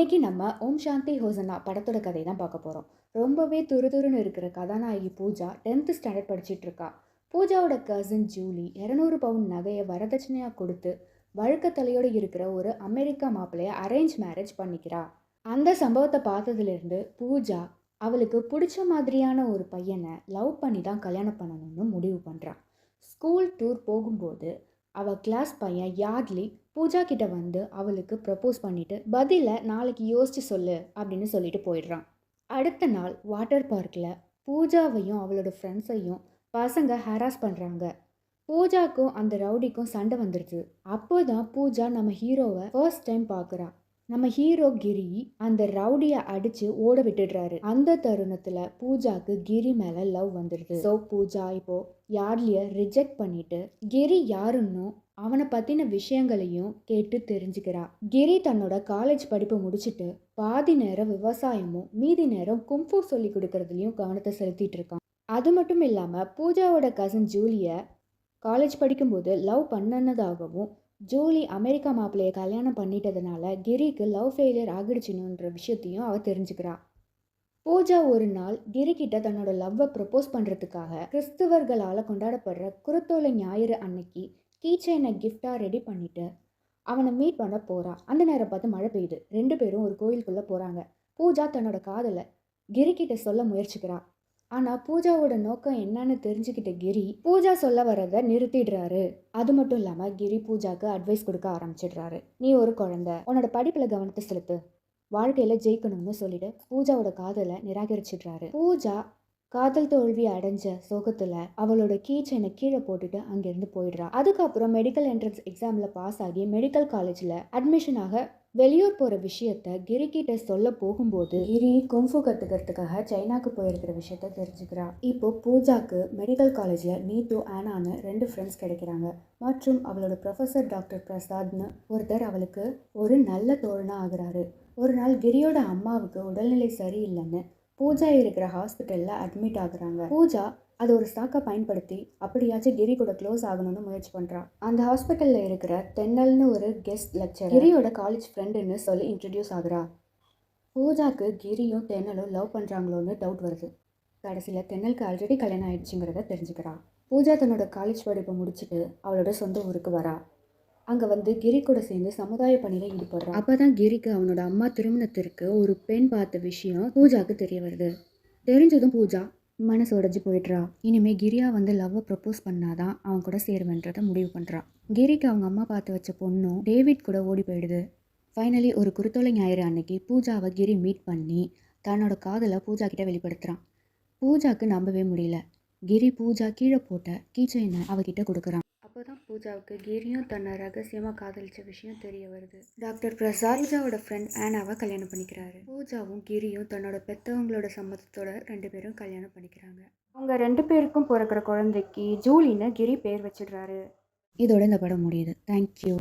இன்னைக்கு நம்ம ஓம் சாந்தி ஹோசனா படத்தோட கதை தான் பார்க்க போகிறோம் ரொம்பவே துருதுருன்னு இருக்கிற கதாநாயகி பூஜா டென்த்து ஸ்டாண்டர்ட் படிச்சிட்டு இருக்கா. பூஜாவோட கசின் ஜூலி இரநூறு பவுன் நகையை வரதட்சணையாக கொடுத்து வழுக்க தலையோடு இருக்கிற ஒரு அமெரிக்கா மாப்பிள்ளைய அரேஞ்ச் மேரேஜ் பண்ணிக்கிறா. அந்த சம்பவத்தை பார்த்ததுலேருந்து பூஜா அவளுக்கு பிடிச்ச மாதிரியான ஒரு பையனை லவ் பண்ணி தான் கல்யாணம் பண்ணணும்னு முடிவு பண்ணுறான் ஸ்கூல் டூர் போகும்போது அவள் கிளாஸ் பையன் யார்ட்லி பூஜா கிட்ட வந்து அவளுக்கு ப்ரப்போஸ் பண்ணிட்டு பதிலை நாளைக்கு யோசிச்சு சொல்லு அப்படின்னு சொல்லிட்டு போயிடுறான். அடுத்த நாள் வாட்டர் பார்க்கில் பூஜாவையும் அவளோட ஃப்ரெண்ட்ஸையும் பசங்க ஹராஸ் பண்ணுறாங்க பூஜாக்கும் அந்த ரவுடிக்கும் சண்டை வந்துடுது அப்போ தான் பூஜா நம்ம ஹீரோவை ஃபர்ஸ்ட் டைம் பார்க்குறா நம்ம ஹீரோ கிரி அந்த ரவுடியை அடித்து ஓட விட்டுடுறாரு. அந்த தருணத்தில் பூஜாக்கு கிரி மேலே லவ் வந்துடுது ஸோ பூஜா இப்போ யார்லிய ரிஜெக்ட் பண்ணிட்டு கிரி யாருன்னும் அவனை பற்றின விஷயங்களையும் கேட்டு தெரிஞ்சுக்கிறா. கிரி தன்னோட காலேஜ் படிப்பை முடிச்சுட்டு பாதி நேரம் விவசாயமும் மீதி நேரம் கும்ஃபு சொல்லி கொடுக்கறதுலையும் கவனத்தை செலுத்திட்டு இருக்கான். அது மட்டும் இல்லாமல் பூஜாவோட கசின் ஜூலிய காலேஜ் படிக்கும்போது லவ் பண்ணனதாகவும் ஜூலி அமெரிக்கா மாப்பிள்ளையை கல்யாணம் பண்ணிட்டதுனால கிரிக்கு லவ் ஃபெயிலியர் ஆகிடுச்சுன்ற விஷயத்தையும் அவ தெரிஞ்சுக்கிறா. பூஜா ஒரு நாள் கிரி தன்னோட லவ்வை ப்ரப்போஸ் பண்ணுறதுக்காக கிறிஸ்துவர்களால் கொண்டாடப்படுற குருத்தோலை ஞாயிறு அன்னைக்கு கீச்சைனை கிஃப்டாக ரெடி பண்ணிட்டு அவனை மீட் பண்ண போகிறான் அந்த நேரம் பார்த்து மழை பெய்யுது. ரெண்டு பேரும் ஒரு கோயிலுக்குள்ளே போகிறாங்க பூஜா தன்னோட காதலை கிரிக்கிட்ட சொல்ல முயற்சிக்கிறா. ஆனால் பூஜாவோட நோக்கம் என்னன்னு தெரிஞ்சுக்கிட்ட கிரி பூஜா சொல்ல வரதை நிறுத்திடுறாரு. அது மட்டும் இல்லாமல் கிரி பூஜாக்கு அட்வைஸ் கொடுக்க ஆரம்பிச்சிடுறாரு. நீ ஒரு குழந்த. உன்னோட படிப்பில் கவனத்தை செலுத்து. வாழ்க்கையில் ஜெயிக்கணும்னு சொல்லிட்டு பூஜாவோட காதலை நிராகரிச்சிடுறாரு. பூஜா காதல் தோல்வி அடைஞ்ச சோகத்தில் அவளோட கீச்சனை கீழே போட்டுட்டு அங்கேருந்து போயிடுறா. அதுக்கப்புறம் மெடிக்கல் என்ட்ரன்ஸ் எக்ஸாமில் பாஸ் ஆகி மெடிக்கல் காலேஜில் அட்மிஷனாக வெளியூர் போகிற விஷயத்த கிரி கிட்ட சொல்ல போகும்போது கிரி கும்ஃபு கற்றுக்கிறதுக்காக சைனாக்கு போயிருக்கிற விஷயத்த தெரிஞ்சுக்கிறா. இப்போ பூஜாக்கு மெடிக்கல் காலேஜில் நீத்து ஆனான்னு ரெண்டு ஃப்ரெண்ட்ஸ் கிடைக்கிறாங்க. மற்றும் அவளோட ப்ரொஃபஸர் டாக்டர் பிரசாத்னு ஒருத்தர் அவளுக்கு ஒரு நல்ல தோழனா ஆகுறாரு. ஒரு நாள் கிரியோட அம்மாவுக்கு உடல்நிலை சரியில்லைன்னு பூஜா இருக்கிற ஹாஸ்பிட்டலில் அட்மிட் ஆகுறாங்க. பூஜா அதை ஒரு ஸ்டாக்கை பயன்படுத்தி அப்படியாச்சும் கிரி கூட க்ளோஸ் ஆகணும்னு முயற்சி பண்ணுறான் அந்த ஹாஸ்பிட்டலில் இருக்கிற தென்னல்னு ஒரு கெஸ்ட் லெக்சர் கிரியோட காலேஜ் ஃப்ரெண்டுன்னு சொல்லி இன்ட்ரடியூஸ் ஆகுறா. பூஜாக்கு கிரியும் தென்னலும் லவ் பண்ணுறாங்களோன்னு டவுட் வருது. கடைசியில் தென்னலுக்கு ஆல்ரெடி கல்யாணம் ஆயிடுச்சுங்கிறத தெரிஞ்சுக்கிறா. பூஜா தன்னோட காலேஜ் படிப்பை முடிச்சுட்டு அவளோட சொந்த ஊருக்கு வரா. அங்கே வந்து கிரி கூட சேர்ந்து சமுதாய பணியில் ஈடுபடுறான் அப்போ தான் கிரிக்கு அவனோட அம்மா திருமணத்திற்கு ஒரு பெண் பார்த்த விஷயம் பூஜாக்கு தெரிய வருது. தெரிஞ்சதும் பூஜா மனசு உடஞ்சி போயிடுறா. இனிமேல் கிரியா வந்து லவ்வை ப்ரப்போஸ் பண்ணாதான் அவன் கூட சேருவன்றதை முடிவு பண்ணுறான் கிரிக்கு அவங்க அம்மா பார்த்து வச்ச பொண்ணும் டேவிட் கூட ஓடி போயிடுது. ஃபைனலி ஒரு குருத்தோலை ஞாயிறு அன்னைக்கு பூஜாவை கிரி மீட் பண்ணி தன்னோட காதலை பூஜா கிட்ட வெளிப்படுத்துகிறான் பூஜாக்கு நம்பவே முடியல. கிரி பூஜா கீழே போட்ட கீச்சைனை அவகிட்ட கொடுக்குறான் அப்போ தான் பூஜாவுக்கு கிரியும் தன்னை ரகசியமாக காதலிச்ச விஷயம் தெரிய வருது. டாக்டர் பிரசாத் பூஜாவோட ஃப்ரெண்ட் ஆனாவை கல்யாணம் பண்ணிக்கிறாரு. பூஜாவும் கிரியும் தன்னோட பெத்தவங்களோட சம்மதத்தோட ரெண்டு பேரும் கல்யாணம் பண்ணிக்கிறாங்க. அவங்க ரெண்டு பேருக்கும் பிறக்கிற குழந்தைக்கு ஜூலின்னு கிரி பேர் வச்சிடுறாரு. இதோட இந்த படம் முடியுது. தேங்க்யூ